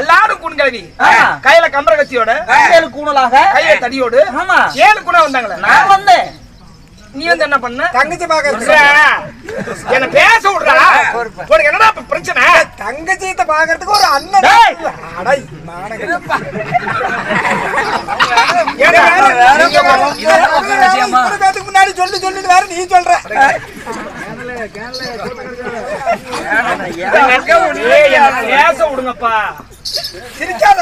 எல்லாரும் குண்கலவி. கையில கம்பரகத்தியோட ஏழு கூணலாக கையில தடியோடு ஆமா. ஏழு கூட வந்தாங்களே. நான் வந்தேன். நீ வந்து என்ன பண்ண? தங்கச்சி பாக்குறது என்ன பேச விடுறா. உனக்கு என்னடா இப்ப பிரச்சனை? தங்கச்சியத்தை பாக்குறதுக்கு ஒரு அண்ணன். முன்னாடி சொல்லி சொல்லிட்டு வேற நீ சொல்ற. பேச விடுங்கப்பா சிரிக்காத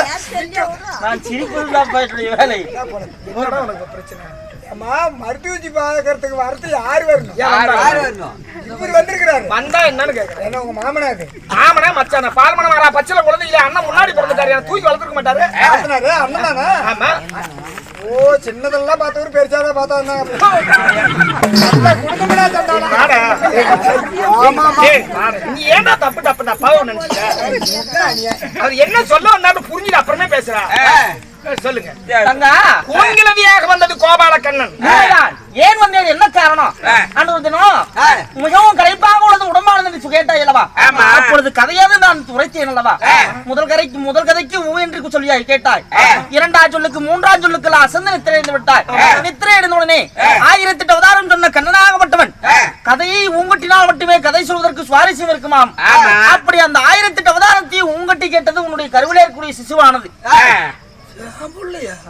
நான் சிரிப்பது தான் என்னுடைய வேலை உனக்கு பிரச்சனை அம்மா மருத்துவச்சி பாக்குறதுக்கு வரது யாரு வரணும் ஏன் வந்தாங்க? இவர் வந்திருக்கிறாரு வந்தா என்னன்னு கேக்குறேன் என்ன உங்க மாமனாரு மாமனா மச்சான பால்மணம் வரா பச்சளை குழந்தை இல்ல அண்ணன் முன்னாடி பிறந்துட்டாரு எனக்கு தூக்கி வளர்த்துக்க மாட்டாரு மாமனாரு அண்ணன் தானே ஆமா ஓ சின்னதெல்லாம் பார்த்தவரு பெருசாதான் பார்த்தா. நீ ஏன்டா தப்பு தப்பு என்ன அநியாயம். அவர் என்ன சொல்ல வந்தாலும் புரிஞ்சுட்டு அப்புறமே பேசுறா. சொல்லுங்க. தங்கா. கோங்கிலவியாக வந்தது கோபால கண்ணன். ஏன் வந்தேன் என்ன காரணம்? அன்று மிகவும் களைப்பாக உள்ளது உடம்பானது என்று கேட்டாய் அப்பொழுது கதையாவது நான் உரைத்தேன் அல்லவா? முதல் கதைக்கு முதல் கதைக்கு ஊ என்று சொல்லியாய் கேட்டாய். இரண்டாம் சொல்லுக்கு மூன்றாம் சொல்லுக்கு அசந்து நித்திரை அடைந்து விட்டாய். நித்திரை அடைந்த உடனே ஆயிரத்தி எட்டு அவதாரம் சொன்ன கண்ணனாகப்பட்டவன் கதையை ஊங்கட்டினால் மட்டுமே கதை சொல்வதற்கு சுவாரஸ்யம் இருக்குமாம். அப்படி அந்த ஆயிரத்தி எட்டு அவதாரத்தையும் ஊங்கட்டி கேட்டது உன்னுடைய கருவிலே இருக்கக்கூடிய சிசுவானது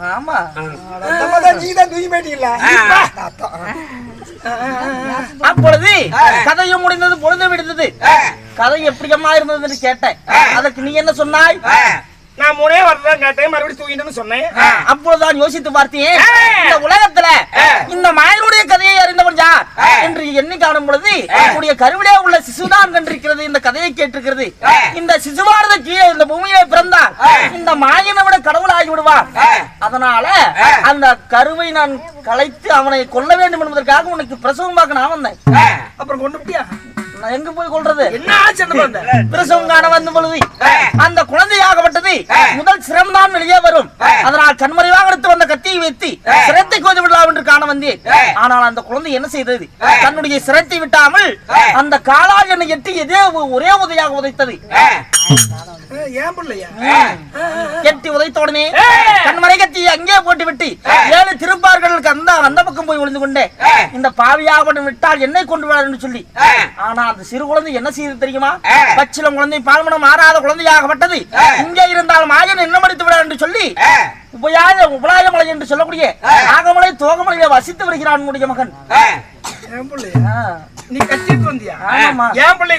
ஆமா. அப்பொழுது கதையும் முடிந்தது பொழுது விடுந்தது. கதை எப்படியம்மா இருந்தது என்று கேட்டேன் அதற்கு நீ என்ன சொன்னாய்? நான் மூணே வரதான் கேட்டேன் மறுபடியும் தூங்கிட்டேன்னு சொன்னேன். அப்பொழுதுதான் யோசித்து பார்த்தேன் இந்த உலகத்துல இந்த மாயனுடைய கதையை அறிந்தவன் யார்? என்று எண்ணி காணும் பொழுது உன்னுடைய கருவிலே உள்ள சிசுதான் கண்டிருக்கிறது இந்த கதையை கேட்டிருக்கிறது. இந்த சிசுவானது கீழே இந்த பூமியிலே பிறந்தால் இந்த மாயனை விட கடவுளாகி விடுவான். அதனால அந்த கருவை நான் கலைத்து அவனை கொல்ல வேண்டும் என்பதற்காக உனக்கு பிரசவமாக நான் வந்தேன். அப்புறம் கொண்டு எங்க போய் கொள்றது என்ன ஆச்சு அந்த குழந்தை? பிரசவம் காண வந்த பொழுது அந்த குழந்தையாகப்பட்டது முதல் சிரம் தான் வெளியே வரும். அதனால் கண்மறைவாக எடுத்து வந்த கத்தியை வைத்து சிரத்தை கோதி விடலாம் என்று காண வந்தேன். ஆனால் அந்த குழந்தை என்ன செய்தது? தன்னுடைய சிரத்தை விட்டாமல் அந்த காலால் என்னை எட்டி எதே ஒரே உதையாக உதைத்தது. ஏன் பிள்ளையா? எட்டி உதைத்த உடனே கண்மறை கத்தியை அங்கே போட்டு விட்டு ஏழு திருப்பார்களுக்கு அந்த அந்த பக்கம் போய் விழுந்து கொண்டே இந்த பாவியாக விட்டால் என்னை கொண்டு என்று சொல்லி. ஆனா அந்த சிறு குழந்தை என்ன செய்தது தெரியுமா? பச்சிலம் குழந்தை பால்மனம் மாறாத குழந்தையாகப்பட்டது. இங்கே இருந்தால் மாயன் என்ன மடித்து விட என்று சொல்லி உபயாய உபலாயமலை என்று சொல்லக்கூடிய நாகமலை தோகமலையில வசித்து வருகிறான் உன்னுடைய மகன். ஏன் பிள்ளையா ஆ. நீ கட்டிட்டு வந்தியா? ஆமாம்மா. ஏன் பிள்ளை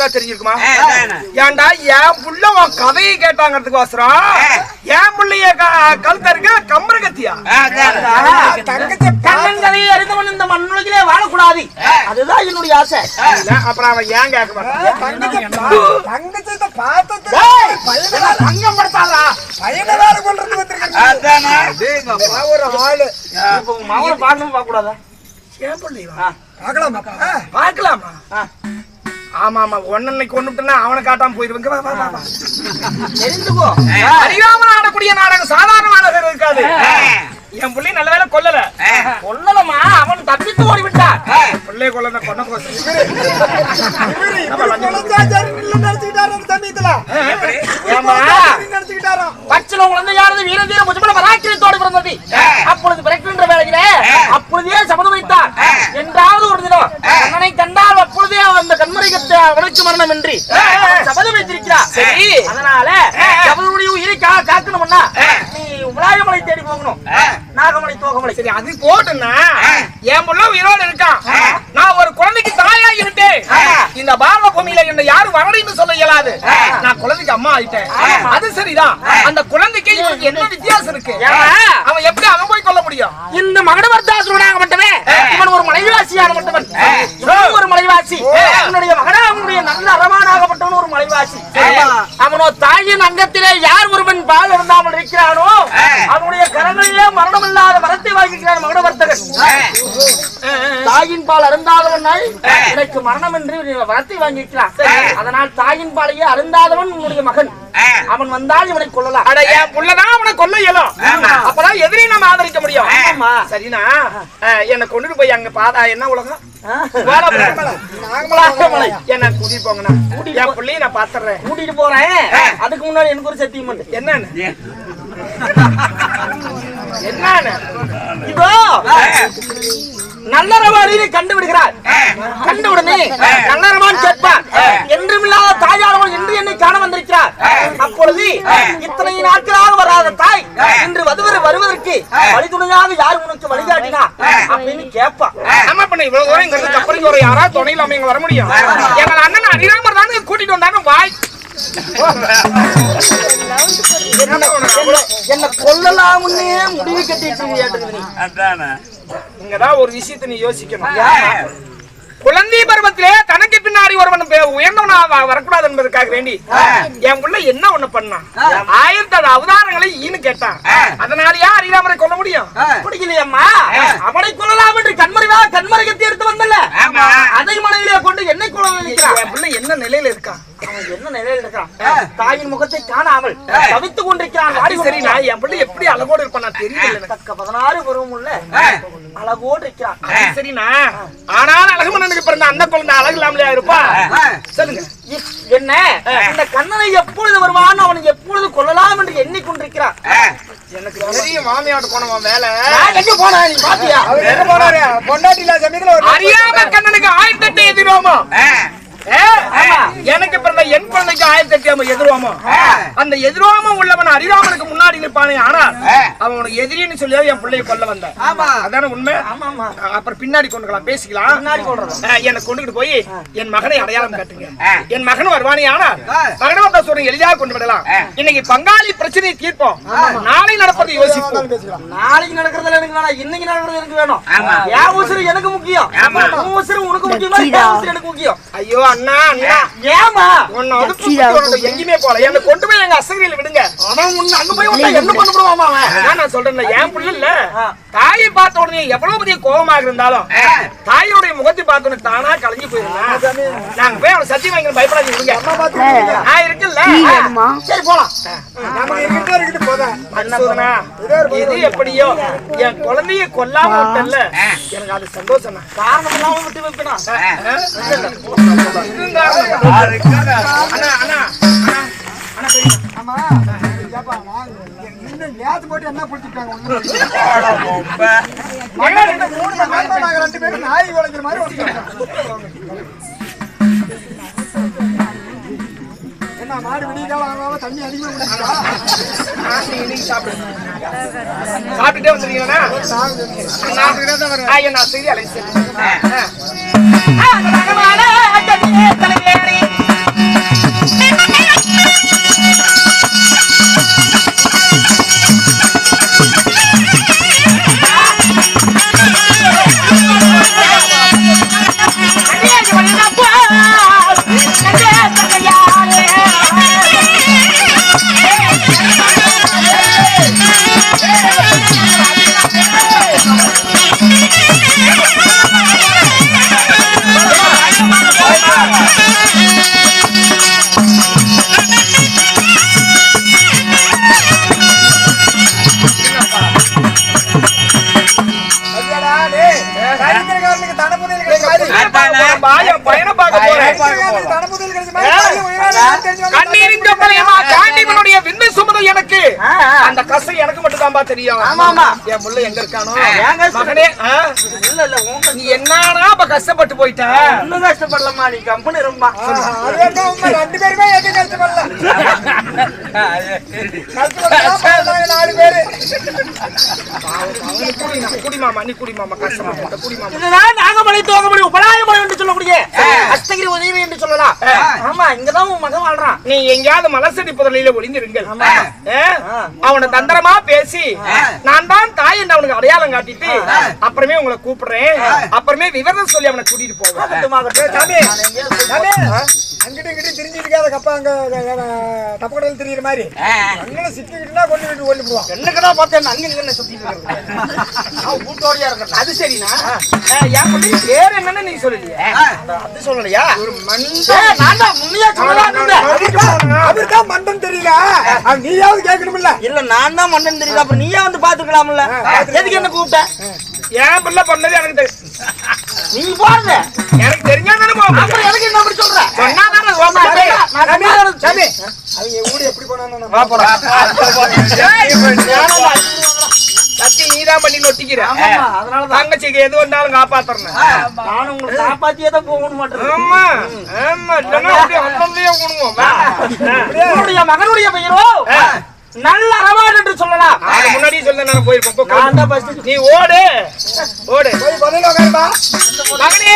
ஏதாவது தெரிஞ்சிருக்குமா? ஏன்டா என் புள்ள உன் கதையை கேட்டாங்கிறதுக்கு அவசரம்? என் புள்ளைய கழுத்தருக்கு கம்பரகத்தியா தங்கச்சி கண்ணன் கதையை அறிந்தவன் இந்த மண்ணுலகிலே வாழக்கூடாது. அதுதான் என்னுடைய ஆசை. அப்புறம் அவன் ஏன் கேட்க மாட்டான்? தங்கச்சி தங்கச்சி பார்த்தது டேய், பையனை அங்கம் படுத்தாதா பையனை வேற கொண்டு வந்திருக்கேன் ஒரு ஆளு. மகனை பார்க்கணும் பார்க்க கூடாதா ஏன் பிள்ளைவா? பார்க்கலாமாப்பா? பார்க்கலாமா? ஆமா ஆமா ஒன்னன்னைக்கு கொண்டுட்டா அவனை காட்டாம போயிருவாங்க வா வா வா, வா. தெரிந்துக்கோ அறியாமல் ஆடக்கூடிய நாடகம் சாதாரணமான இருக்காது. என் பிள்ளை நல்ல வேலை கொல்லல. கொல்லலமா அவன் தப்பித்து ஓடி விட்டான் பிள்ளைய குலச்சாச்சாரி நில்ல நினைச்சுக்கிட்டாரு பச்சில குழந்தையானது வீரதீர முஜமல பராக்கிரத்தோடு பிறந்தது அப்பொழுது பிறக்கின்ற வேளையிலே அப்பொழுதே சபதம் வைத்தார் என்றாவது ஒரு தினம் கண்ணனை கண்டால் அப்பொழுதே அந்த கண்மறைகத்தை என்று சபதம் வைத்திருக்கிறார் சரி. அதனால சபதனுடைய உயிரை காக்கணும்னா நீ உலாயமலை தேடி போகணும். நாகமலை தோகமலை. சரி அது போட்டுன்னா என் புள்ள உயிரோடு இருக்கான் நான் ஒரு குழந்தைக்கு தாயாகி விட்டேன் இந்த பூமியில என்ன யாரும் வரணும்னு சொல்ல இயலாது. நான் குழந்தைக்கு அம்மா ஆயிட்டேன். அது சரிதான். அந்த குழந்தைக்கு இவனுக்கு என்ன வித்தியாசம் இருக்கு? அவன் எப்படி அவன் போய் கொல்ல முடியும்? இந்த மகடவர்த்தாசுரனாக மட்டுமே இவன் ஒரு மலைவாசியாக மட்டுவன் இவன் ஒரு மலைவாசி. உன்னுடைய மகனா உன்னுடைய நல்ல அரவானாகப்பட்டவன் ஒரு மலைவாசி. அவனோ தாயின் அங்கத்திலே யார் ஒருவன் பால் இருந்தாமல் இருக்கிறானோ அவனுடைய கரங்களிலே மரணமில்லாத வரத்தை வாங்கிக்கிறான் மகனவர்த்தகன். தாயின் பால் அருந்தாதவன் எனக்கு மரணம் என்று வரத்தை வாங்கிக்கிறான். அதனால் தாயின் பாலையே அருந்தாதவன் உன்னுடைய மகன். அவன் வந்தால் இவனை கொள்ளலாம் அட என் புள்ளதான் அவனை கொல்ல இயலும். அப்பதான் எதிரி நம்ம ஆதரிக்க முடியும். ஆமா. சரினா என்னை கொண்டுட்டு போய் அங்க பாதா என்ன உலகம். என்ன கூட்டிட்டு போங்கண்ணா. என் பிள்ளைய நான் பாத்துறேன். கூட்டிட்டு போறேன். அதுக்கு முன்னாடி எனக்கு ஒரு சத்தியம் பண்ணு என்னன்னு? இதோ நல்லறவாளியை கண்டு விடுகிறார் கண்டு உடனே நல்லறவான் கேட்பார். என்றுமில்லாத தாயானவன் என்று என்னை காண வந்திருக்கிறார். அப்பொழுது இத்தனை நாட்களாக வராத தாய் இன்று வதுவர் வருவதற்கு வழிதுணையாக யார் உனக்கு வழிகாட்டினா? அப்படின்னு கேட்பா நம்ம பண்ண இவ்வளவு தூரம் இங்க இருந்து ஒரு யாராவது துணையில அவங்க வர முடியும். எங்க அண்ணன் அரிராமர் தானே கூட்டிட்டு வந்தாரு வாய் என்ன கொல்லலாம்னு முடிவு கட்டிட்டு இங்கதான் ஒரு விஷயத்தை நீ யோசிக்கணும். குழந்தை பருவத்திலே தனக்கு பின்னாடி ஒருவன் உயர்ந்தவனா வரக்கூடாது என்பதற்காக வேண்டி என் புள்ள என்ன ஒண்ணு பண்ணான் ஆயிரத்தி அவதாரங்களை ஈனு கேட்டான். அதனாலயா அரிராமரை கொல்ல முடியும்? பிடிக்கலையம்மா. அவனை கொள்ளலாம் என்று கண்மறைவா கண்மறைகத்தை எடுத்து வந்தல அதை மனைவிலே கொண்டு என்னை கொள்ள நினைக்கிறான் என் பிள்ளை என்ன நிலையில இருக்கான் என்ன நிலையில் இருக்கான் தாயின் முகத்தை காணாமல் தவித்துக் கொண்டிருக்கிறான். சரி நான் என் பிள்ளை எப்படி அழகோடு இருப்பான்? நான் தெரியல எனக்கு. தக்க பதினாறு பருவம் உள்ள அழகோடு இருக்கிறான். அது சரிண்ணா ஆனாலும் அழகுமன்னனுக்கு பிறந்த அந்த குழந்தை அழகு இல்லாமலையா இருப்பா சொல்லுங்க. என்ன? இந்த கண்ணனை எப்பொழுது வருவான் அவனை எப்பொழுது கொள்ளலாம் என்று எண்ணிக்கொண்டிருக்கிறான். எனக்கு மாமியாட்ட போனவன் வேலை. நான் எங்க போனேன் நீ பாத்தியா? அவர் எங்க போனாரு? பொண்டாட்டி இல்லாத சமயத்துல ஒரு அறியாம கண்ணனுக்கு ஆயிரத்தி எட்டு எதிரோமோ எட்டு எதிரோமோ அந்த எதிரோமம் உள்ளவன் அரிராமனுக்கு முன்னாடி நிற்பானே ஆனால் அவன் உனக்கு எதிரின்னு சொல்லி என் பிள்ளைய கொல்ல வந்தான் ஆமா. அதான உண்மை? அப்புறம் பின்னாடி கொண்டுக்கலாம் பேசிக்கலாம். என்னை கொண்டுகிட்டு போய் என் மகனை அடையாளம் காட்டுங்க. என் மகன் வருவானே ஆனால் மகனை வந்தா சொல்றேன் எளிதாக கொண்டு விடலாம். இன்னைக்கு பங்காளி பிரச்சனையை தீர்ப்போம். நாளை நடப்பதை யோசிப்போம். நாளைக்கு நடக்கிறதுல எனக்கு வேணாம் இன்னைக்கு நடக்கிறது எனக்கு வேணும். என் உசுறு எனக்கு முக்கியம். உன் உசுறு உனக்கு முக்கியமா எனக்கு முக்கியம். ஐயோ அண்ணா அண்ணா. ஏமா உன்னை எங்கேயுமே போல என்ன கொண்டு போய் எங்க அசகையில விடுங்க. அவன் உன்னை அங்க போய் உன்னை என்ன பண்ண போடுவாமா அவன்? நான் சொல்றேன்ல என் புள்ள இல்ல. தாயை பார்த்த உடனே எவ்வளவு பெரிய கோபமாக இருந்தாலும் தாயோடைய முகத்தை பார்த்த உடனே தானா கலைஞ்சு போயிருந்தேன் நாங்க போய் அவனை சத்தி வாங்கி பயப்படாதீங்க விடுங்க. நான் இருக்குல்ல சரி போலாம். எது எப்படியோ என் குழந்தைய கொல்லாம எனக்கு அது சந்தோஷம் காரணம் இல்லாம விட்டு வைப்பேனா அண்ணா அண்ணா. ஆமா ஏப்பா நான் இன்னும் போட்டு என்ன பிடிச்சிருக்காங்க மூணு மணி ரெண்டு பேரும் நாய் உழைக்கிற மாதிரி என்ன மாடு விடியக்கால ஆகாம தண்ணி அதிகமா சாப்பிட்டுட்டே வந்துருக்கீங்களா ஐயா நான் செய்தி நான் ஐயாடா, டேய், கண்ணீரின் கப்பலையமா காண்டிவனுடைய விந்து சுமதல் எனக்கு அந்த கஷ்டம் எனக்கு மட்டும் தான்பா தெரியும். ஆமா, ஆமா. என் புள்ள எங்க இருக்கானோ? கஷ்டம் மகனே? இல்ல இல்ல உன் நீ என்னடா இப்ப கஷ்டப்பட்டு போயிட்ட? இன்னும் கஷ்டப்படலம்மா நீ கம்பெனி ரொம்ப. ரெண்டு பேருமே எதுவும் கஷ்டப்படல. நாலு பேரு. குடி குடிமாமா நீ குடிமாமா கஷ்டப்பட்டு குடிமாமா இதுதான் நாகமலை தோகமலை சொல்லுவாங்க சொல்லக்கூடிய அஸ்தகிரி உதவி என்று சொல்லலாம் ஆமா இங்கதான் உன் மகன் வாழ்றான் நீ எங்கேயாவது மலசடி புதலில ஒளிந்திருங்கள்? அவனை தந்திரமா பேசி நான் தான் தாய் என்று அவனுக்கு அடையாளம் காட்டிட்டு அப்புறமே உங்களை கூப்பிடுறேன் அப்புறமே விவரம் சொல்லி அவனை கூட்டிட்டு போவேன் அங்கிட்ட இங்கிட்ட திரிஞ்சு இருக்காத கப்பா அங்க தப்பு கடையில் தெரியுற மாதிரி. அங்கே சிக்கிக்கிட்டுனா கொண்டு விட்டு ஓடி போடுவான். என்னக்கடா பார்த்தேன்? அங்க இங்க சுத்திட்டு வீட்டோடயா இருக்கிறேன் அது சரிண்ணா. என் பிள்ளை பேர் என்னன்னு நீ சொல்லலையே அது சொல்லலையா? ஒரு மண் ஏய், நான் தான் முன்னையே சொல்லலாம். அவருதான் மண்டம் தெரியல? நீயாவது கேட்கணும்ல இல்ல நான் தான் மன்னன் தெரியல. அப்புறம் நீயே வந்து பாத்துக்கலாம்ல எதுக்கு என்ன கூப்பிட்ட? என் பிள்ளை பண்ணது எனக்கு தெரியும். நீ பாருங்க எனக்கு தெரிஞ்சாதானே போக முடியும். அப்புறம் எனக்கு என்ன அப்படி சொல்ற? போக முடியும். நான் கம்மியா சாமி. அவங்க ஊடு எப்படி போனான்னு வா போறா சத்தி நீதான் பண்ணி நொட்டிக்கிற. அதனாலதான் தங்கச்சிக்கு எது வந்தாலும் காப்பாத்துறேன் நானும் உங்களை காப்பாத்தியே தான் போகணும் மாட்டேன். ஆமா ஆமா. இல்லைன்னா அப்படியே அவ்வளவுலயே விடுவோம் மகனுடைய பெயரோ? நல்ல அரவான் என்று சொல்லலாம். அது முன்னாடியே சொல்ல நான் போயிருப்போம் நான். தான் நீ ஓடு. ஓடு. போய் பதில உட்காருப்பா மகனே!